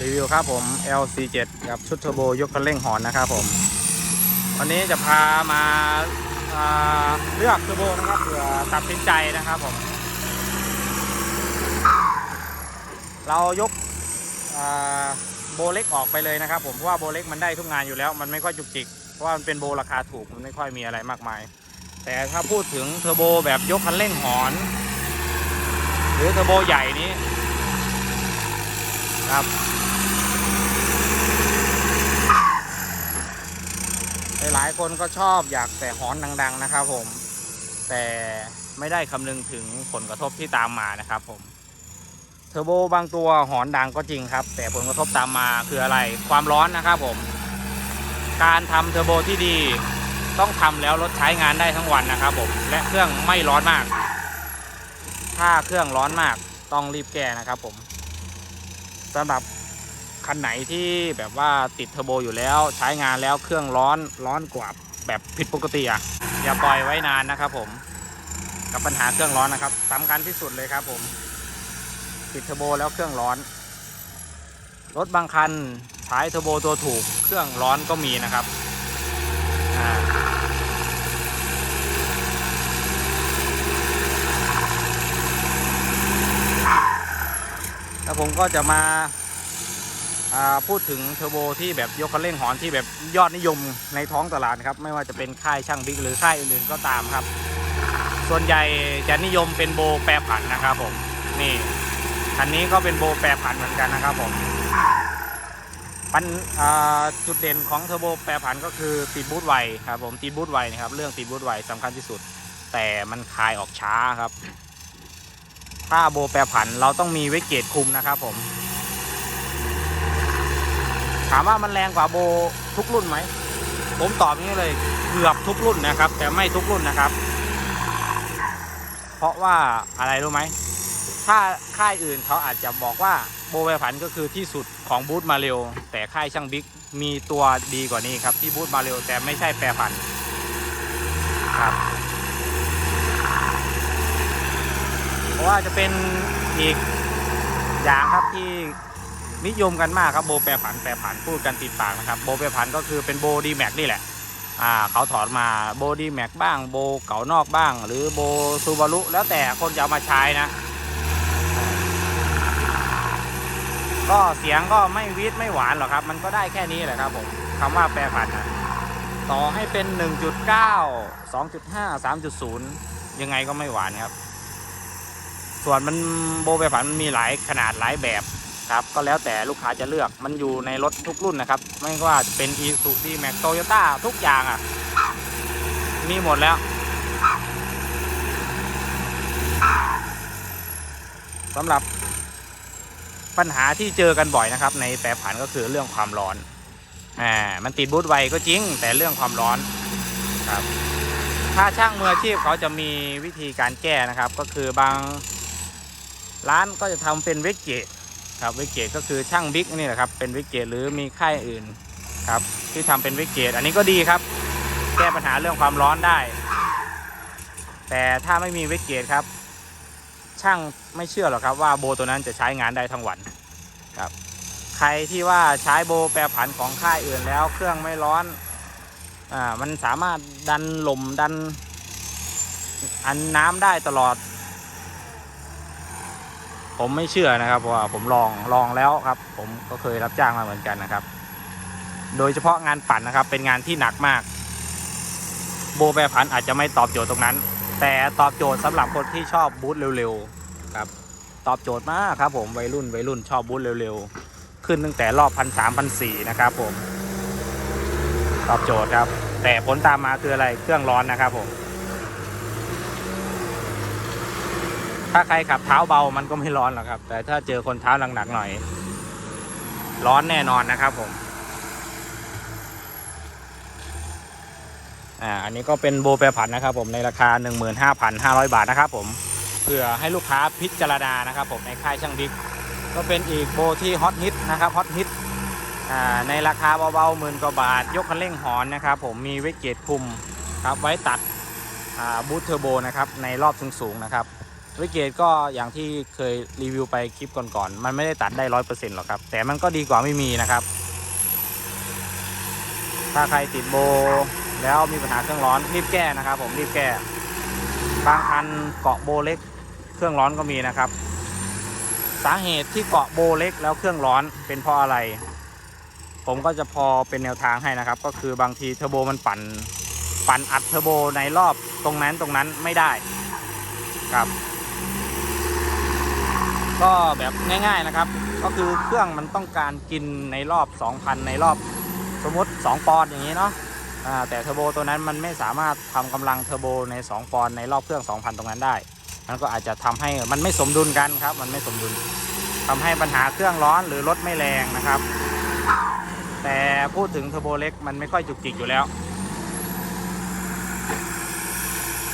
รีวิวครับผม LC7 กับชุดเทอร์โบยกคันเร่งหอนนะครับผม วันนี้จะพามาาเลือกเทอร์โบนะครับเผื่อตัดสินใจนะครับผม เรายกโบเล็กออกไปเลยนะครับ ผมเพราะว่าโบเล็กมันได้ทุกงานอยู่แล้ว มันไม่ค่อยจุกจิกเพราะว่ามันเป็นโบราคาถูกมันไม่ค่อยมีอะไรมากมาย แต่ถ้าพูดถึงเทอร์โบแบบยกคันเร่งหอน หรือเทอร์โบใหญ่นี้ครับ หลายคนก็ชอบอยากแต่หอนดัง ๆ นะครับผม แต่ไม่ได้คำนึงถึงผลกระทบที่ตามมานะครับผม เทอร์โบบางตัวหอนดังก็จริงครับ แต่ผลกระทบตามมาคืออะไร ความร้อนนะครับผม การทำเทอร์โบที่ดีต้องทำแล้วรถใช้งานได้ทั้งวันนะครับผม และเครื่องไม่ร้อนมาก ถ้าเครื่องร้อนมากต้องรีบแก้นะครับผมสำหรับ คันไหนที่แบบว่าติดเทอร์โบอยู่แล้วใช้งานแล้วเครื่องร้อนร้อนกว่าแบบผิดปกติอะอย่าปล่อยไว้นานนะครับผม กับปัญหาเครื่องร้อนนะครับสำคัญที่สุดเลยครับผม ติดเทอร์โบแล้วเครื่องร้อน รถบางคันใช้เทอร์โบตัวถูกเครื่องร้อนก็มีนะครับแล้วผมก็จะมา พูดถึงเทอร์โบที่แบบยกคันเร่งหอนที่แบบยอดนิยมในท้องตลาดครับ ไม่ว่าจะเป็นค่ายช่างบิ๊กหรือค่ายอื่นๆก็ตามครับ ส่วนใหญ่จะนิยมเป็นโบแปรผันนะครับผมนี่คันนี้ก็เป็นโบแปรผันเหมือนกันนะครับผมปัญอ่าจุดเด่นของเทอร์โบแปรผันก็คือติดบูทไวครับผมติดบูทไวนะครับเรื่องติดบูทไวสำคัญที่สุด แต่มันคายออกช้าครับ ถ้าโบแปรผันเราต้องมีเวกเกตคุมนะครับผมามว่ามันแรงกว่าโบทุกรุ่นไหม ผมตอบงนี้เลยเกือบทุกรุ่นนะครับ แต่ไม่ทุกรุ่นนะครับ เพราะว่าอะไรรู้ไหม ถ้าค่ายอื่นเขาอาจจะบอกว่าโบแวร์ผันก็คือที่สุดของบูธมาเร็ว แต่ค่ายช่างบิ๊กมีตัวดีกว่านี้ครับ ที่บูธมาเร็วแต่ไม่ใช่แปรผันครับเพราะว่าจะเป็นอีกอย่างครับที่ นิยมกันมากครับโบแปรผันแปรผันพูดกันติดปากนะครับโบแปรผันก็คือเป็นโบดีแม็กนี่แหละอ่าเขาถอดมาโบดีแม็กบ้างโบเก่านอกบ้าง หรือโบซูบารุแล้วแต่คนจะเอามาใช้นะ ก็เสียงก็ไม่วิทไม่หวานหรอกครับ มันก็ได้แค่นี้แหละครับผมคำว่าแปรผันนะต่อให้เป็น 1.9 2.5 3.0 ยังไงก็ไม่หวานครับ ส่วนมันโบแปรผันมันมีหลายขนาดหลายแบบ ครับก็แล้วแต่ลูกค้าจะเลือกมันอยู่ในรถทุกรุ่นนะครับ ไม่ว่าจะเป็น e s u z u m a x Toyota ทุกอย่างอะ มีหมดแล้วสำหรับปัญหาที่เจอกันบ่อยนะครับ ในแปรผันก็คือเรื่องความร้อนอ่ามันติดบูทไวก็จริง แต่เรื่องความร้อนครับ ถ้าช่างมืออาชีพเขาจะมีวิธีการแก้นะครับ ก็คือบางร้านก็จะทำเป็นเวกเกต ครับเวกเกตก็คือช่างบิ๊กนี่แหละครับเป็นเวกเกตหรือมีค่ายอื่นครับ ที่ทำเป็นเวกเกตอันนี้ก็ดีครับ แก้ปัญหาเรื่องความร้อนได้ แต่ถ้าไม่มีเวกเกตครับ ช่างไม่เชื่อหรอกครับว่าโบตัวนั้นจะใช้งานได้ทั้งวันครับ ใครที่ว่าใช้โบแปรผันของค่ายอื่นแล้ว เครื่องไม่ร้อนอ่ามันสามารถดันลมดันอันน้ำได้ตลอด ผมไม่เชื่อนะครับเพราะว่าผมลองลองแล้วครับ ผมก็เคยรับจ้างมาเหมือนกันนะครับ โดยเฉพาะงานปั่นนะครับ เป็นงานที่หนักมาก โบแปรผันอาจจะไม่ตอบโจทย์ตรงนั้น แต่ตอบโจทย์สำหรับคนที่ชอบบูทเร็วๆครับ ตอบโจทย์มากครับ ผมวัยรุ่นวัยรุ่นชอบบูทเร็วๆ ขึ้นตั้งแต่รอบพันสามพันสี่นะครับ ผม ตอบโจทย์ครับ แต่ผลตามมาคืออะไรเครื่องร้อนนะครับผม ถ้าใครขับเท้าเบามันก็ไม่ร้อนหรอกครับ แต่ถ้าเจอคนเท้าหนักๆหน่อย ร้อนแน่นอนนะครับผม อ่า อันนี้ก็เป็นโบแปรผันนะครับ ผมในราคา 15,500 บาทนะครับ ผมเพื่อให้ลูกค้าพิจารณานะครับ ผมในค่ายช่างบิ๊กก็เป็นอีกโบที่ฮอตฮิตนะครับฮอตฮิตอ่าในราคาเบาๆหมื่นกว่าบาท ยกคันเร่งหอนนะครับ ผมมีเวกเกตคุมครับไว้ตัดอ่าบูทเทอร์โบนะครับในรอบสูงๆนะครับ วิเกตก็อย่างที่เคยรีวิวไปคลิปก่อนๆ มันไม่ได้ตัดได้ร้อยเปอร์เซ็นต์หรอกครับ แต่มันก็ดีกว่าไม่มีนะครับ ถ้าใครติดโบแล้วมีปัญหาเครื่องร้อนรีบแก้นะครับ ผมรีบแก้บางคันเกาะโบเล็กเครื่องร้อนก็มีนะครับ สาเหตุที่เกาะโบเล็กแล้วเครื่องร้อนเป็นเพราะอะไร ผมก็จะพอเป็นแนวทางให้นะครับ ก็คือบางทีเทอร์โบมันปั่นปั่นอัดเทอร์โบในรอบตรงนั้นตรงนั้นไม่ได้ครับ ก็แบบง่าย ๆนะครับ ก็คือเครื่องมันต้องการกินในรอบ 2,000 ในรอบสมมติ 2 ปอนด์อย่างนี้เนาะแต่เทอร์โบตัวนั้นมันไม่สามารถทำกำลังเทอร์โบใน 2 ปอนด์ในรอบเครื่อง 2,000 ตรงนั้นได้ มันก็อาจจะทำให้มันไม่สมดุลกันครับ มันไม่สมดุลทำให้ปัญหาเครื่องร้อนหรือรถไม่แรงนะครับ แต่พูดถึงเทอร์โบเล็กมันไม่ค่อยจุกจิกอยู่แล้ว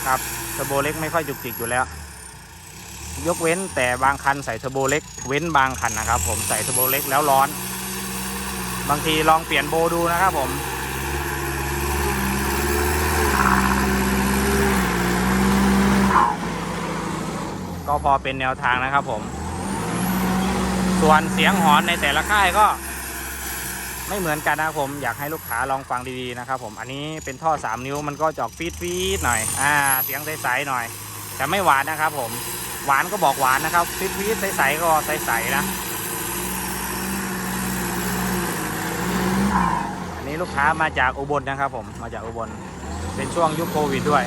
ครับเทอร์โบเล็กไม่ค่อยจุกจิกอยู่แล้ว ยกเว้นแต่บางคันใส่เทอร์โบเล็ก เว้นบางคันนะครับ ผมใส่เทอร์โบเล็กแล้วร้อน บางทีลองเปลี่ยนโบดูนะครับผมก็พอเป็นแนวทางนะครับผม ส่วนเสียงหอนในแต่ละค่ายก็ ไม่เหมือนกันนะครับผม อยากให้ลูกค้าลองฟังดีๆนะครับผม อันนี้เป็นท่อ 3 นิ้วมันก็จออกฟีดฟีดหน่อย อ่า เสียงใสๆหน่อย แต่ไม่หวานนะครับผม หวานก็บอกหวานนะครับฟีดฟีดใสๆก็ใสๆนะ อันนี้ลูกค้ามาจากอุบลนะครับผมมาจากอุบลเป็นช่วงยุคโควิดด้วย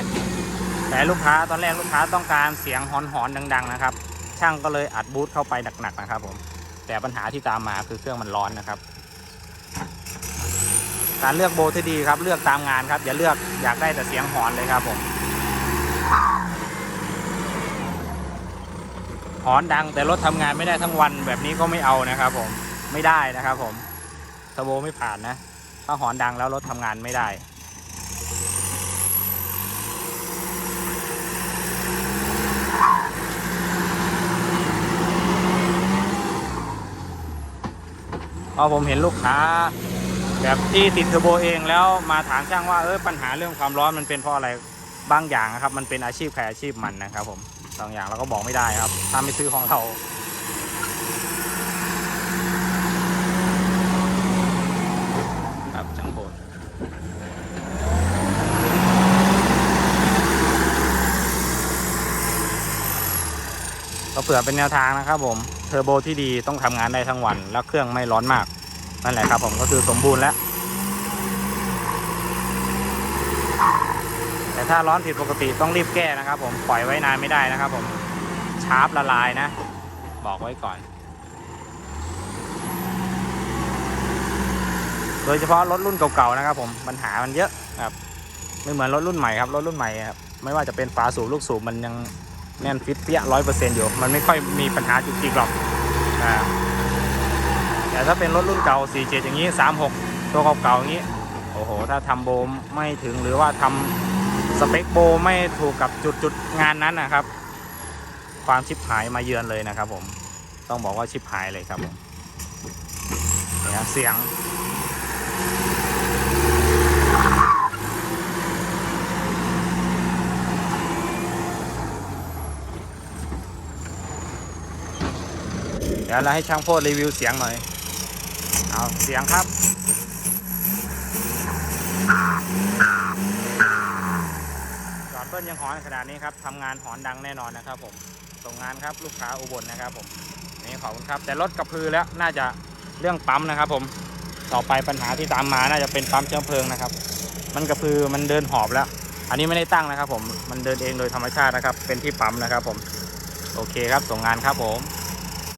แต่ลูกค้าตอนแรกลูกค้าต้องการเสียงหอนๆดัง ๆ นะครับ ช่างก็เลยอัดบูทเข้าไปหนักๆนะครับผมแต่ปัญหาที่ตามมาคือเครื่องมันร้อนนะครับ การเลือกโบที่ดีครับเลือกตามงานครับ อย่าเลือกอยากได้แต่เสียงหอนเลยครับผม หอนดังแต่รถทำงานไม่ได้ทั้งวันแบบนี้ก็ไม่เอานะครับ ผมไม่ได้นะครับ ผมเทอร์โบไม่ผ่านนะถ้าหอนดังแล้วรถทำงานไม่ได้พอผมเห็นลูกค้า แบบที่ติดเทอร์โบเองแล้วมาถามช่างว่าเออปัญหาเรื่องความร้อนมันเป็นเพราะอะไรบางอย่างนะครับ มันเป็นอาชีพใครอาชีพมันนะครับผม บางอย่างเราก็บอกไม่ได้ครับ ถ้าไม่ซื้อของเราครับช่างโบดก็เผื่อเป็นแนวทางนะครับผม เทอร์โบที่ดีต้องทำงานได้ทั้งวัน แล้วเครื่องไม่ร้อนมาก นั่นแหละครับผมก็คือสมบูรณ์แล้ว แต่ถ้าร้อนผิดปกติต้องรีบแก้นะครับ ผมปล่อยไว้นานไม่ได้นะครับ ผมชาร์ปละลายนะ บอกไว้ก่อน โดยเฉพาะรถรุ่นเก่าๆนะครับ ผมปัญหามันเยอะครับไม่เหมือนรถรุ่นใหม่ครับรถรุ่นใหม่ครับไม่ว่าจะเป็นฝาสูบลูกสูบมันยังแน่นฟิตเปี้ยร้อยเปอร์เซ็นต์อยู่ มันไม่ค่อยมีปัญหาจุกจิกหรอกอ่าแต่ถ้าเป็นรถรุ่นเก่า 47 อย่างนี้ 36 ตัวเก่าๆอย่างนี้ โอ้โห ถ้าทำโบมไม่ถึงหรือว่าทำ สเปคโบไม่ถูกกับจุดจุดงานนั้นนะครับ ความชิบหายมาเยือนเลยนะครับ ผมต้องบอกว่าชิบหายเลยครับผมเนี่ยเสียง เดี๋ยวเราให้ช่างโพดรีวิวเสียงหน่อย เอาเสียงครับ จอดเบิ้ลยังหอนขนาดนี้ครับทำงานหอนดังแน่นอนนะครับ ผมส่งงานครับลูกค้าอุบลนะครับ ผมนี่ขอบคุณครับ แต่รถกระพือแล้วน่าจะเรื่องปั๊มนะครับ ผมต่อไปปัญหาที่ตามมาน่าจะเป็นปั๊มเชื้อเพลิงนะครับ มันกระพือมันเดินหอบแล้ว อันนี้ไม่ได้ตั้งนะครับ ผมมันเดินเองโดยธรรมชาตินะครับ เป็นที่ปั๊มนะครับ ผม โอเคครับส่งงานครับผม